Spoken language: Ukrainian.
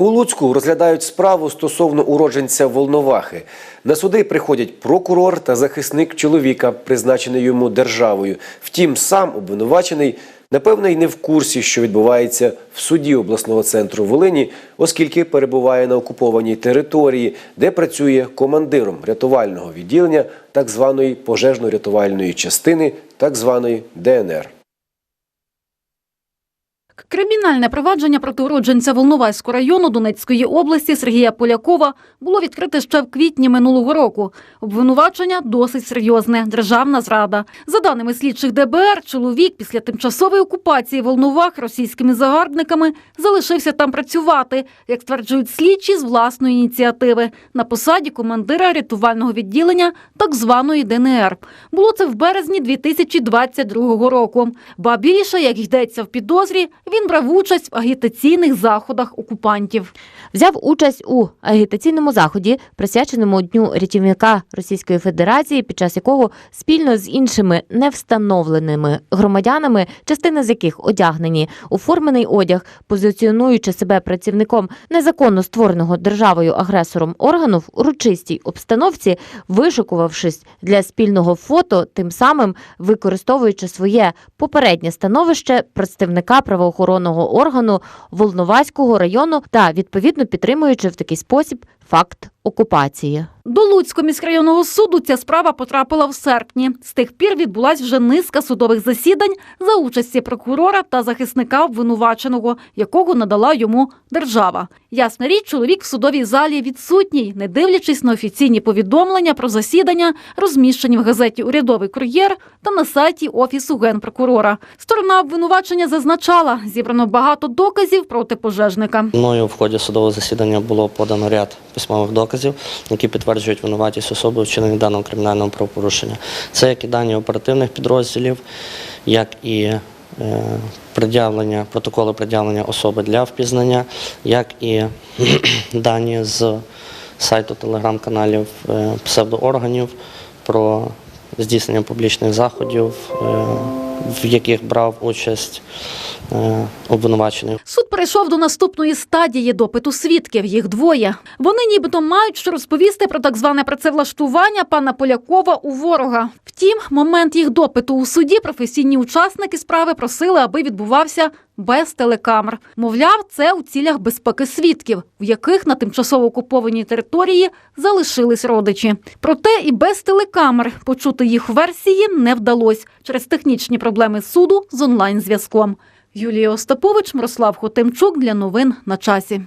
У Луцьку розглядають справу стосовно уродженця Волновахи. На суди приходять прокурор та захисник чоловіка, призначений йому державою. Втім, сам обвинувачений, напевно, й не в курсі, що відбувається в суді обласного центру Волині, оскільки перебуває на окупованій території, де працює командиром рятувального відділення так званої пожежно-рятувальної частини, так званої ДНР. Кримінальне провадження проти уродженця Волноваського району Донецької області Сергія Полякова було відкрите ще в квітні минулого року. Обвинувачення досить серйозне державна зрада. За даними слідчих ДБР, чоловік після тимчасової окупації Волновах російськими загарбниками залишився там працювати, як стверджують слідчі з власної ініціативи на посаді командира рятувального відділення так званої ДНР. Було це в березні 2022 року. Ба більше, як йдеться в підозрі, він брав участь в агітаційних заходах окупантів. взяв участь у агітаційному заході, присвяченому Дню рятівника Російської Федерації, під час якого спільно з іншими невстановленими громадянами, частина з яких одягнені у формений одяг, позиціонуючи себе працівником незаконно створеного державою агресором органу в урочистій обстановці, вишикувавшись для спільного фото, тим самим використовуючи своє попереднє становище представника правоохоронного органу Волноваського району та відповідно підтримуючи в такий спосіб факт окупації. До Луцького міськрайонного суду ця справа потрапила в серпні. З тих пір відбулась вже низка судових засідань за участі прокурора та захисника обвинуваченого, якого надала йому держава. Ясна річ, чоловік в судовій залі відсутній, не дивлячись на офіційні повідомлення про засідання, розміщені в газеті Урядовий кур'єр та на сайті офісу генпрокурора. Сторона обвинувачення зазначала, зібрано багато доказів проти пожежника. Мною в ході судового засідання було подано ряд письмових доказів, які підтверджують винуватість особи у вчиненні даного кримінального правопорушення. Це як і дані оперативних підрозділів, як і е, пред'явлення, протоколи пред'явлення особи для впізнання, як і дані з сайту телеграм-каналів е, псевдоорганів про здійснення публічних заходів, е, в яких брав участь е, обвинувачений. Суд перейшов до наступної стадії допиту свідків. Їх двоє. Вони нібито мають що розповісти про так зване працевлаштування пана Полякова у ворога. Втім, момент їх допиту у суді професійні учасники справи просили, аби відбувався без телекамер. Мовляв, це у цілях безпеки свідків, в яких на тимчасово окупованій території залишились родичі. Проте і без телекамер почути їх версії не вдалося через технічні проблеми суду з онлайн зв'язком. Юлія Остапович, Мирослав Хотимчук для новин на часі.